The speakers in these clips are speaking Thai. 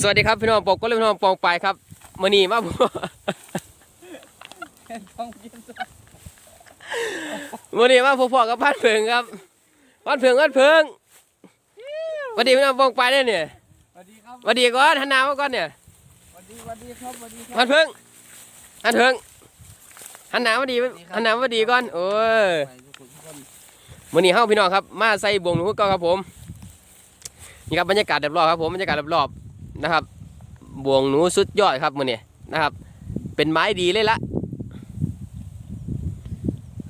สวัสดีครับพี่น้องปกก็เลยพี่น้องปองไปครับมื่อนี้มาบ่ต้องกินมื่อนี้มาพอๆกับพันเพิงครับพันเพิงพันเพิงสวัสดีพี่น้องปองไปเนี่ยเนี่ยสวัสดีครับสวัสดีก่อนหันหน้ามาก่อนเนี่ยสวัสดีสวัสดีครับสวัสดีคพัรันเพิงพันเพิงหันหน้ามาดีหันหน้ามาดีก่อนโอ้ยไปทุกคนทุกคนมื่อนี้เฮาพี่น้องครับ มาใส่บวงหนูก็ครับผมนี่ครับบรรยากาศรอบๆครับผมบรรยากาศรอบๆ นะครับบวงหนูสุดยอดครับมื่อนี้นะครับ เป็นไม้ดีเลยละ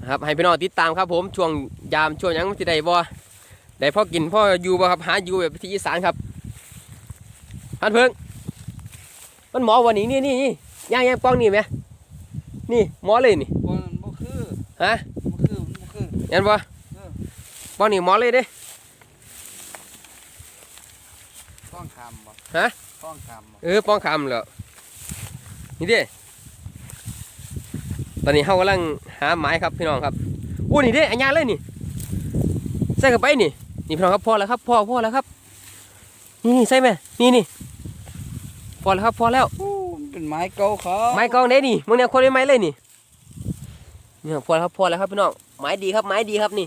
นะครับให้พี่น้องติดตามครับผมช่วงยามช่วงหยังที่ใดบ่ได้พ่อกินพ่ออยู่บ่ครับหาอยู่แบบที่อีสานครับพันเพิ่งมันหมอวันนี้นี่นี่นี่ย่างย่างป้องนี่ไหมนี่หมอเลยนี่บนบ่คือฮะบ่คือบ่คือยันบ่เออป้องนี่หมอเลยเด้ ต้องคำบ่ ฮะต้องคำบ่เออป้องคำเหรอนี่เด้ตอนนี้เขากำลังหาไม้ครับพี่น้องครับอู้นี่เด้อันยาเลยนี่ใส่เข้าไปนี่นี่พี่น้องครับพอแล้วครับพอพอแล้วครับนี่นี่ใส่ไหมนี่นี่พอแล้วครับพอแล้วโอ้มันเป็นไม้เก่าเขาไม้กองเด้นี่มึงเนี่ยคนได้ไม้เลยนี่เนี่ยพอแล้วครับพอแล้วครับพี่น้องไม้ดีครับไม้ดีครับนี่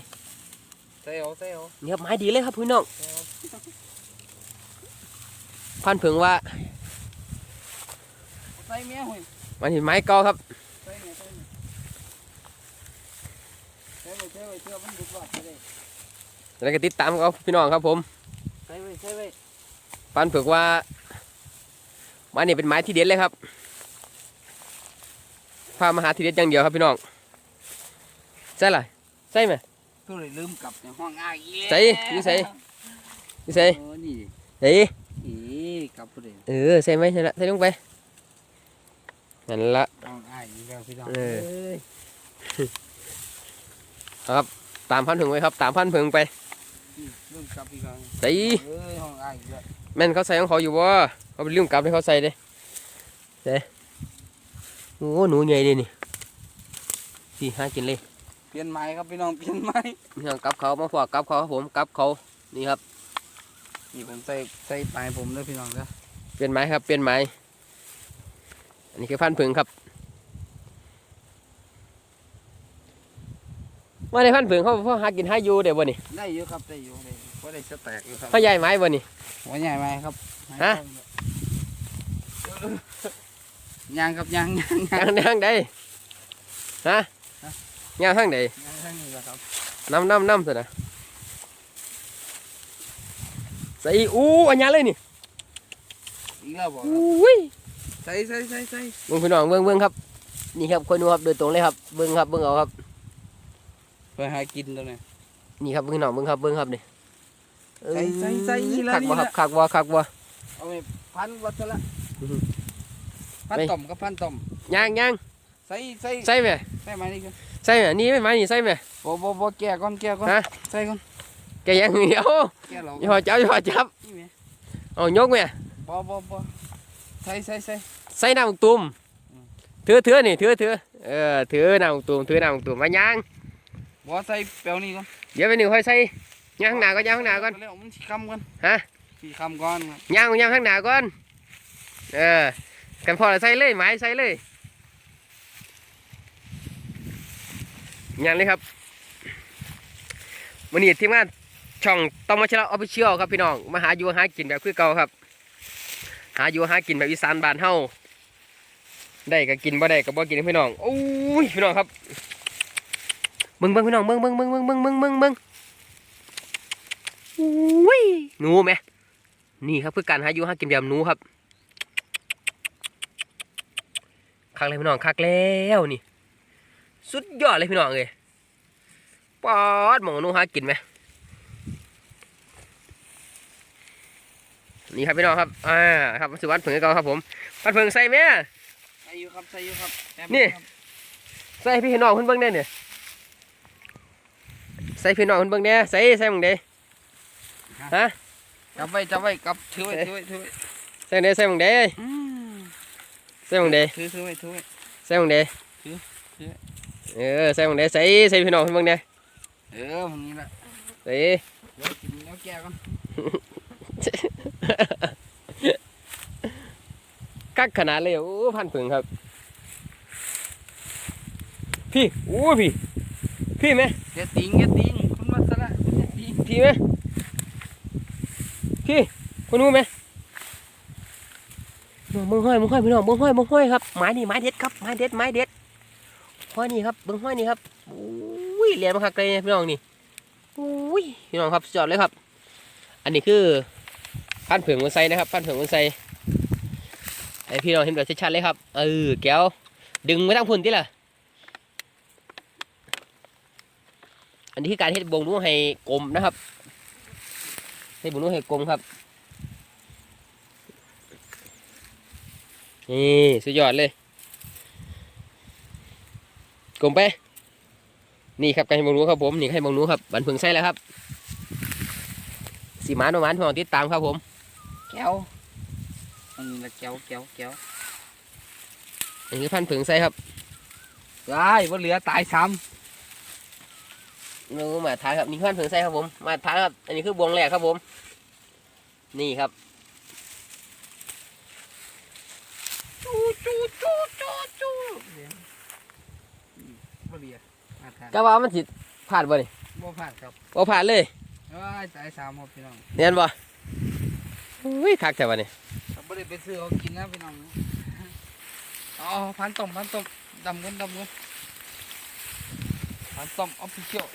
ใส่เอาใส่เอานี่ครับไม้ดีเลยครับพี่น้องใส่เอา พันเผิงว่าใส่เมียหุ่ยมันเห็นไม้เกอครับใส่เมียใส่เมียใส่ไว้ใส่ไว้เชื่อมันดุดว่าใส่ได้แล้วก็ติดตามเขาพี่น้องครับผมใส่ไว้ใส่ไว้ปันเผือกว่าไม้นี่เป็นไม้ที่เด็ดเลยครับพามาหาที่เด็ดอย่างเดียวครับพี่น้องใช่ไรใช่ไหมก็เลยลืมกลับในห้องอ้ายอีกใส่อยู่ใส่นี่ใส่เออนี่เฮ้ ยอีกลับบ่ได้เออใส่ไหมใช่ละใส่ลงไปนั่นละห้องอ้ายอีกแล้วพี่น้องเออยตามพันเผือกไว้ครับ ตามพันเผือกไปนี่ลืมกลับอีกแล้วใส่เอ้ยห้องอ้ายอีกแล้วแม่นเขาใส่ของเขาอยู่บ่เขาไปลืมกลับให้เขาใส่เด้ใส่โอ้หนูใหญ่เลยนี่สิหากินเลย เปลี่ยนไม้ครับพี่น้องเปลี่ยนไม้พี่น้องกลับเขามาฝากกลับเขาครับผมกลับเขานี่ครับ นี่ผมใส่ใส่ปลายผมเลยพี่น้องเด้อเปลี่ยนไม้ครับ เปลี่ยนไม้ อันนี้คือพันธุ์ผึ่งครับว่าในพันธุ์ผึ่งเขาพ่อหากินหาอยู่เดี๋ยวบ่นี่ได้อยู่ครับได้อยู่ได้อยู่ก็ได้สแต็กอยู่ครับเขาใหญ่ไม้บ่นี่หัวใหญ่ไหมครับฮะยางครับยางยางยางทางทางใดฮะฮะยาวทางใดยางทางนี้แหละครับน้ำน้ำน้ำสินะใส่อู้อันยาเลยนี่อีกแล้วบอกอุ้ยใส่ใส่ใส่ใส่เบิ่งพี่น้องเบิ่งเบิ่งครับ นี่ครับคนดูครับโดยตรงเลยครับเบิ่งครับเบิ่งเอาครับไปหากินตัวนี้นี่ครับพี่น้องเบิ่งครับเบิ่งครับนี่ใส่ใส่ใส่นี่ละคักนี่บ่คละรับคักบ่คักบ่เอาไปพันวัดซะละอือฮึพันไปต่อมกับพันต่อมย่างย่างใส่ใส่ใส่ไหมใส่ไม้นี่กันใส่ไหมนี่ไม่ไม้นี่ใส่ไหมบ่บ่บ่แก่ก่อนแก่ก่อนฮะใส่ก่อน แกยังเดียวแก่เราอย่าพอจับอย่าพอจับนี่แหมเอายกไหมบ่บ่บ่ใส่ใส่ใส่ใส่น้ำตุ่มอืมถือถือนี่ถือถือเออถือน้ำตุ่มถือน้ำตุ่มมาย่างบ่ใส่เปลวนี่ก่อนเดี๋ยวไปหนึ่งค่อยใส่ย่างข้างหน้าก่อนย่างข้างหน้าก่อนเร็วมันสิคำก่อนฮะสิคำก่อนครับย่างย่างข้างหน้าก่อนเออกันพอแล้วใส่เลยไม้ใส่เลยย่างเลยครับวันนี้ทีมงาน ช่องต้องมาเชลออฟฟิเชียลครับพี่น้องมาหาอยู่หากินแบบคือเก่าครับ หาอยู่หากินแบบอีสานบ้านเฮาได้ก็กินบ่ได้ก็บ่กินพี่น้องโอ้ยพี่น้องครับเบิ่งเบิ่งพี่น้องเบิ่งเบิ่งเบิ่งเบิ่งเบิ่งเบิ่งเบิ่งเบิ่งอุ้ยหนูไหมนี่ครับคือการหาอยู่หากินแบบหนูครับคักเลยพี่น้องคักแล้วนี่ สุดยอดเลยพี่น้องเลยปอดมองหนูหากินไหม นี่ครับพี่น้องครับอ่าครับสุวัสดิ์เพิ่งให้เก่าครับผมพัดเพิ่งใส่ไหมใส่อยู่ครับใส่อยู่ครับแต้มนี่ครับใส่ให้พี่น้องเพิ่นเบิ่งได้เนี่ยใส่พี่น้องเพิ่นเบิ่งแน่ใส่ใส่หมึงเด้ฮะจับไว้จับไว้กับถือไว้ถือไว้ถือไว้ใส่หมึงเด้ใส่หมึงเด้อืมใส่หมึงเด้ถือถือไว้ถือไว้ใส่หมึงเด้ถือถือเออใส่หมึงเด้ใส่ใส่พี่น้องเพิ่นเบิ่งแน่เออมันนี่แหละใส่เดี๋ยวกินแล้วแก่ก่อน คักขนาดเลยโอ้พันผึ่งครับ พี่โอ้พี่ พี่ไหมอย่าติงอย่าติงคุณวัชระอย่าติงพี่ไหมพี่คุณรู้ไหมมึงห้อยมึงห้อยพี่น้องมึงห้อยมึงห้อยครับไม้นี่ไม้เด็ดครับไม้เด็ดไม้เด็ดห้อยนี่ครับมึงห้อยนี่ครับอุ้ยเหรียญมาคักเลยพี่น้องนี่อุ้ยพี่น้องครับสุดยอดเลยครับ อันนี้คือ พันผึ่งบนไซนะครับพันผึ่งบนไซให้พี่น้องเห็นแบบชัดๆเลยครับเออแก้วดึงไม่ต้องพุ่นที่ละอันนี้คือการเฮ็ดบงรู้ให้กลมนะครับให้บุญนุ่ให้กลมครับนี่สุดยอดเลยกลมไปนี่ครับการให้บงรู้ครับผมนี่ให้บงรู้ครับบันพึงใสแล้วครับสีมานประมาณพี่น้องติดตามครับผม แก้วอันนี้ละแก้วแก้วแก้วอันนี้คือพันพึงใส่ครับได้ว่าเหลือตายซ้นูมาทานครับนี่คือพันพึงใส่ครับผม มาทานครับ อันนี้คือบวงแรกครับผม นี่ครับำจูจูจูจูจูว่าเหลือมาทานก็ว่ามันสิผ่านบ่นี่บ่ผ่านครับบ่ผ่านเลยเอ้ยตายซ้ำครับพี่น้องเนียนบ่ อุ้ยคักแต่ว่านี่ถ้าบ่ได้ไปซื้อเขากินนะพี่น้องอ๋อพันต้มพันต้มดำกันดำกันพันต้มออฟฟิเชียล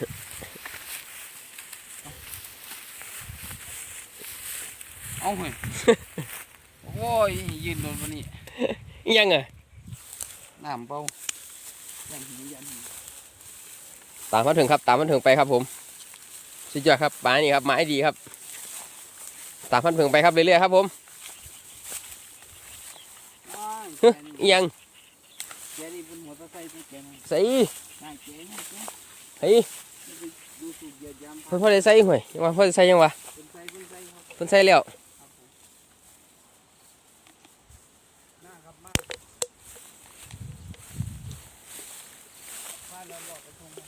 เอาเฮ้ยโอ้ยยืนโดนวันนี้ยังอะน้ำเปล่าย่างยันตามมันถึงครับ ตามมันถึงไปครับผมสุดยอดครับไม้นี่ครับไม้ดีครับ ตามมันถึงไปครับเรื่อยๆครับผมอ้ายเฮ้ยแกอิหยังแกนี่เป็นหัวตะไคร้ที่แกนั่นใส่นายแกนี่แกเฮ้ยนี่ไปดูสูตรเหยียดยามเพิ่นพ่อได้ใส่ห่วยยังว่าพ่อได้ใส่ยังวะเป็นไส้เป็นไส้ครับเพิ่นใส่แล้วครับผมหน้าครับมาบ้านเราบอกไปทงนะ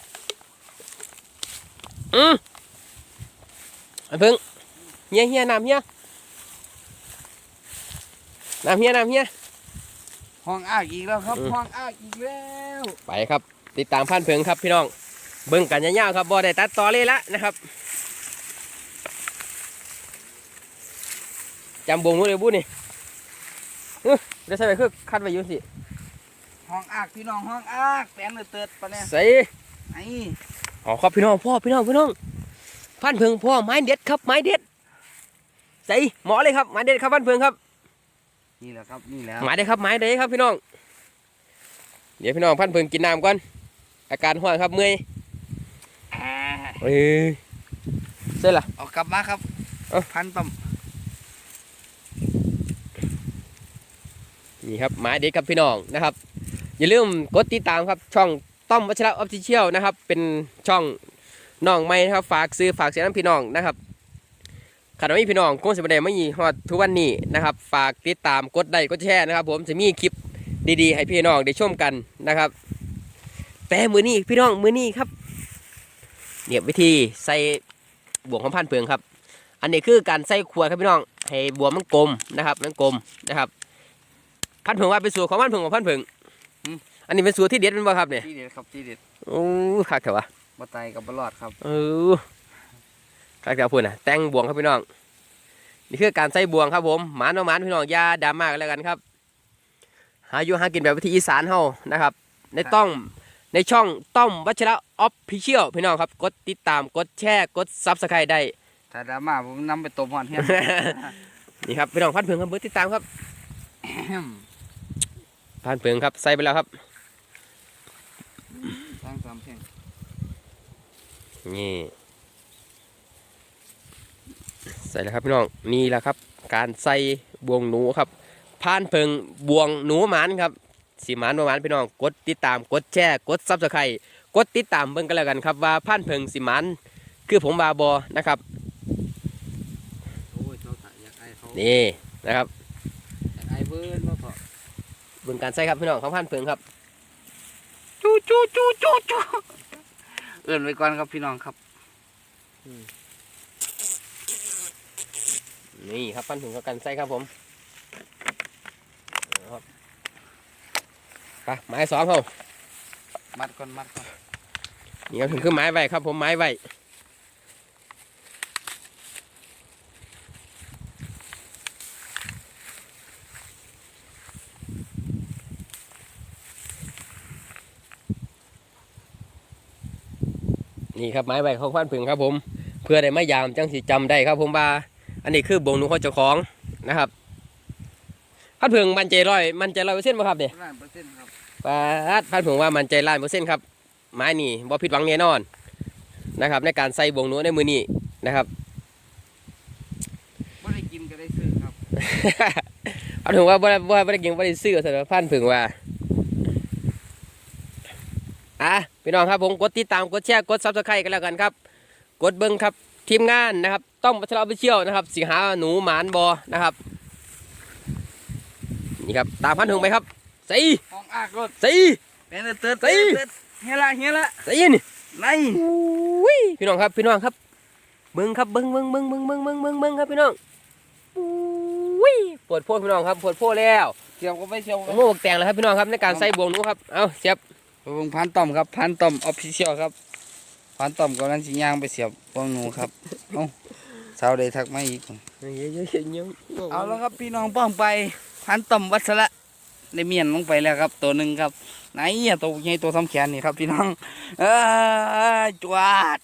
อืมอันเพิ่ง เฮียเฮียน้ำเฮียน้ำเฮียน้ำเฮียห้องอ้ากอีกแล้วครับอืมห้องอ้ากอีกแล้วไปครับ ติดตามพันเพิงครับพี่น้องเบิ่งกันยาวๆครับบ่ได้ตัดต่อเลยละนะครับจำบงนู้นเลยบุนี่เฮ้ยเดี๋ยวใส่ไปคือคัดไว้อยู่สิห้องอ้ากพี่น้องห้องอ้ากแปลงเลยเติดปะเนี่ยใส่ไอ้อ๋อครับพี่น้องพ่อพี่น้องพี่น้องพันเพิงพ่อไม้เด็ดครับไม้เด็ด ใส่หมอเลยครับไม้เด็ดครับพันเพิงครับ นี่แหละครับนี่แหละไม้เด็ดครับไม้เด็ดครับพี่น้อง เดี๋ยวพี่น้องพันเพิงกินน้ำก่อนอาการห้อนครับเมื่อยอ่าเอ้ยใส่ละเอากลับมาครับเอ้าพันต่นี่ครับไม้เด็ดครับพี่น้องนะครับ อย่าลืมกดติดตามครับช่องต้อมวัชระออฟฟิเชียลนะครับ เป็นช่องน้องใหม่นะครับ ฝากซื้อฝากเสียน้ำพี่น้องนะครับ ขันว่ามีพี่น้องคงสิบได้ไม่มีฮอดทุกวันนี้นะครับ ฝากติดตามกดไลค์กดแชร์นะครับ ผมจะมีคลิปดีๆ ให้พี่น้องได้ชมกันนะครับ แต่มือนี้พี่น้องมือนี้ครับเนี่ยวิธีใส่บวงของพันเพืองครับ อันนี้คือการใส่ขวดครับพี่น้อง ให้บวงมันกลมนะครับมันกลมนะครับ พันเพืองว่าเป็นสูตรของพันเพืองของพันเพืองอืมอันนี้เป็นสูตรที่เด็ดเป็นบ่ครับเนี่ยำที่เด็ดครับที่เด็ดโอ้คักเถอะวะบะไตกับบะหลอดครับเออ คักเถอะพูดนะแต่งบวงครับพี่น้อง นี่คือการใส่บวงครับผมหมานเอาหมานพี่น้องอยาดราม่ากันแล้วกันครับ หาอยู่หากินแบบวิธีอีสานเฮานะครับ ในต้องในช่องต้อมวัชระออฟฟิเชียลพี่น้องครับ กดติดตามกดแชร์กดซับสไครต์ได้ ถ้าดราม่าผมนำไปตบหอนเฮียนี่ครับพี่น้องพันเพิงครับเบอร์ติดตามครับพันเพิงครับใส่ไปแล้วครับสร้างสามเพลงนี่ใส่แล้วครับพี่น้องนี่แหละครับ การใส่บวงหนูครับพานเพิงบวงหนูหมานครับสีหมานประมาณพี่น้องกดติดตามกดแชร์กดซับสไครต์กดติดตามเบิ่งกันแล้วกันครับว่าพานเพิงสีหมานคือผมบาบอนะครับโอ้ยเขาถ่ายอยากไอเขานี่นะครับอยากไอเบิร์นว่าพอเบิ่งการใส่ครับพี่น้องของพานเพิงครับจูจูจูจูจูเอื่นไว้ก่อนครับพี่น้องครับ นี่ครับพานเพิงกับการใส่ครับผมไปไม้ซ้อมเขามัดก่อนมัดก่อนนี่ครับถึงคือไม้ไว้ครับผมไม้ไว้นี่ครับไม้ใบของพันผึ่งครับผม เพื่อได้ไม่ยามจังสิจำได้ครับผมว่า อันนี้คือบงหนูเขาเจ้าของนะครับพันผึ่งมันใจร้อยมันใจร้อยเปอร์เซ็นต์ป่ะครับเนี่ยล้านเปอร์เซ็นต์ครับปาดพันผึ่งว่ามันใจล้านเปอร์เซ็นต์ครับไม้นี่บ่ผิดหวังแน่นอนนะครับ ในการใส่บงหนูในมือนี้นะครับไม่ได้กินก็ได้ซื้อครับเอาถึงว่าบ่ได้บ่ได้บ่ได้กินบ่ได้ซื้อสำหรับพันผึ่งว่าอะพี่น้องครับผมกดติดตามกดแชร์กดซับสไครต์กันแล้วกันครับ กดเบิ้งครับ ทีมงานนะครับ ต้องพัชรอไปเชี่ยวนะครับสิหาหนูหมานบอนะครับนี่ครับตามพันผึ่งไปครับใส่ห้องอากรถใส่เป็นเตือนเฮ้เตืยอนเตือนเฮียละเฮียละใส่นี่ในอุ้ยพี่น้องครับพี่น้องครับเบิ้งครับเบิ้งเบิ้งเบิ้งเบิ้งเบิ้งเบิ้งเบิ้งเบิ้งครับพี่น้องอุ้ยปวดโพดพี่น้องครับปวดโพดแล้วเสียบก็ไม่เสียบโอ้โหแต่งแล้วครับพี่น้องครับในการใส่บวงหนูครับเอาเสียบวงพันต่อมครับพันต่อมออฟฟิเชียลครับ พันต่อมกำลังสิย่างไปเสียบวงหนูครับเอ้าสาวได้ทักมาอีกเอาแล้วครับพี่น้องป้องไปพันต่อมวัชระได้เมียนลงไปแล้วครับ ตัวหนึ่งครับไหนอะตัวใหญ่ตัวสำแขนนี่ครับพี่น้องเออจวด